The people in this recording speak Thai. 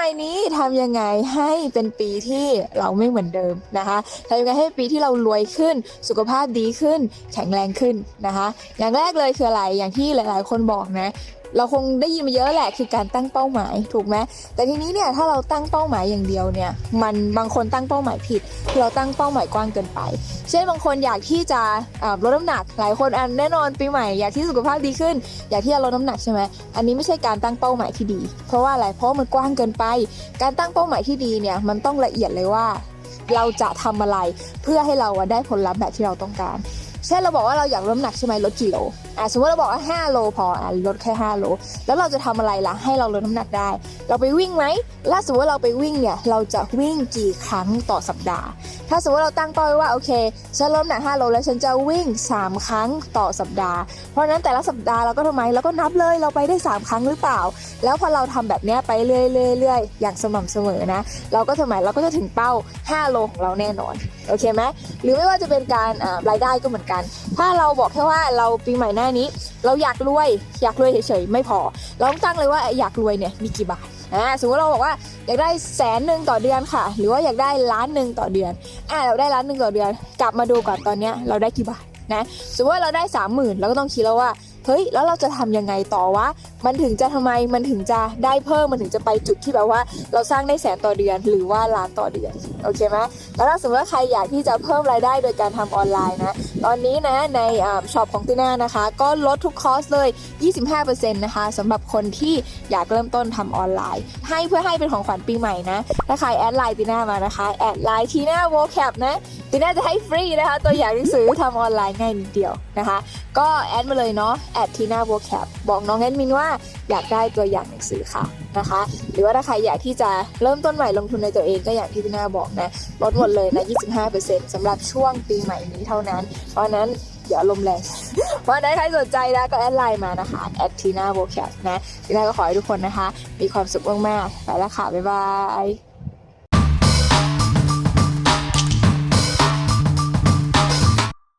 ม่นี้ทำยังไงให้เป็นปีที่เราไม่เหมือนเดิมนะคะทำยังไงให้ปีที่เรารวยขึ้น สุขภาพดีขึ้น แข็งแรงขึ้นนะคะ อย่างแรกเลยคืออะไรอย่างที่หลาย ๆ คนบอกนะ เราคงได้ยินมาเยอะแหละคือการตั้งเป้าหมายถูกไหมแต่ทีนี้เนี่ยถ้าเราตั้งเป้าหมายอย่างเดียวเนี่ยมันบางคนตั้งเป้าหมายผิด เราตั้งเป้าหมายกว้างเกินไป เช่นบางคนอยากที่จะลดน้ำหนักหลายคนอันแน่นอนปีใหม่อยากที่สุขภาพดีขึ้น อยากที่จะลดน้ำหนักใช่ไหมอันนี้ไม่ใช่การตั้งเป้าหมายที่ดี เพราะว่าอะไรเพราะมันกว้างเกินไป การตั้งเป้าหมายที่ดีเนี่ยมันต้องละเอียดเลยว่า เราจะทำอะไรเพื่อให้เราได้ผลลัพธ์แบบที่เราต้องการ เช่นเราบอกว่าเราอยากลดน้ำหนักใช่ไหมลดกี่โลอะสมมติเราบอกว่า 5 โลพออะลดแค่ 5 โล แล้วเราจะทำอะไรล่ะให้เราลดน้ำหนักได้ เราไปวิ่งไหมล่าสมมติว่าเราไปวิ่งเนี่ยเราจะวิ่งกี่ครั้งต่อสัปดาห์ ถ้าสมมติเราตั้งเป้าไว้ว่าโอเคฉันลดน้ำหนัก 5 โลแล้วฉันจะวิ่ง 3 ครั้งต่อสัปดาห์ เพราะนั้นแต่ละสัปดาห์เราก็ทำไมเราก็นับเลยเราไปได้ 3 ครั้งหรือเปล่า แล้วพอเราทำแบบนี้ไปเรื่อยๆๆอย่างสม่ำเสมอนะเราก็สมัยเราก็จะถึงเป้า 5 โลของเราแน่นอนโอเคไหมหรือไม่ว่าจะเป็นการรายได้ก็เหมือนกันถ้าเราบอกแค่ว่าเราปีใหม่หน้านี้ เราอยากรวยอยากรวยเฉยๆไม่พอ เราต้องตั้งเลยว่าอยากรวยเนี่ยมีกี่บาทอ่าสมมติเราบอกว่าอยากได้แสนหนึ่งต่อเดือนค่ะ หรือว่าอยากได้ล้านหนึ่งต่อเดือนอ่าเราได้ล้านหนึ่งต่อเดือน กลับมาดูก่อนตอนเนี้ยเราได้กี่บาทนะสมมติว่าเราได้สามหมื่นเราก็ต้องคิดแล้วว่า เฮ้ยแล้วเราจะทำยังไงต่อวะมันถึงจะทำไมมันถึงจะได้เพิ่มมันถึงจะไปจุดที่แบบว่า เราสร้างได้แสนต่อเดือนหรือว่าล้านต่อเดือนโอเคไหมแล้วถ้าสมมติว่าใครอยากที่จะเพิ่มรายได้โดยการทำออนไลน์นะตอนนี้นะในช็อปของติน่านะคะ ก็ลดทุกคอร์สเลย 25%นะคะสำหรับคนที่อยากเริ่มต้นทำออนไลน์ ให้เพื่อให้เป็นของขวัญปีใหม่นะถ้าใครแอดไลน์ติน่ามานะคะแอดไลน์ทีน่าโวแคปนะติน่าจะให้ฟรีนะคะตัวอย่างหนังสือทำออนไลน์ง่ายนิดเดียวนะคะ ก็แอดมาเลยเนาะแอดทีน่าโวแคปบอกน้องแอดมินว่าอยากได้ตัวอย่างหนังสือค่ะนะคะ หรือว่าถ้าใครอยากที่จะเริ่มต้นใหม่ลงทุนในตัวเองก็อย่างที่ติน่าบอกนะลดหมดเลยนะ 25%สำหรับช่วงปีใหม่นี้เท่านั้น เพราะนั้นเดี๋ยวลมแรงเพราะนั้นใครสนใจนะก็แอดไลน์มานะคะแอดทีน่าโวแคปนะทีน่าก็ขอให้ทุกคนนะคะ มีความสุขมากๆไปแล้วค่ะบ๊ายบาย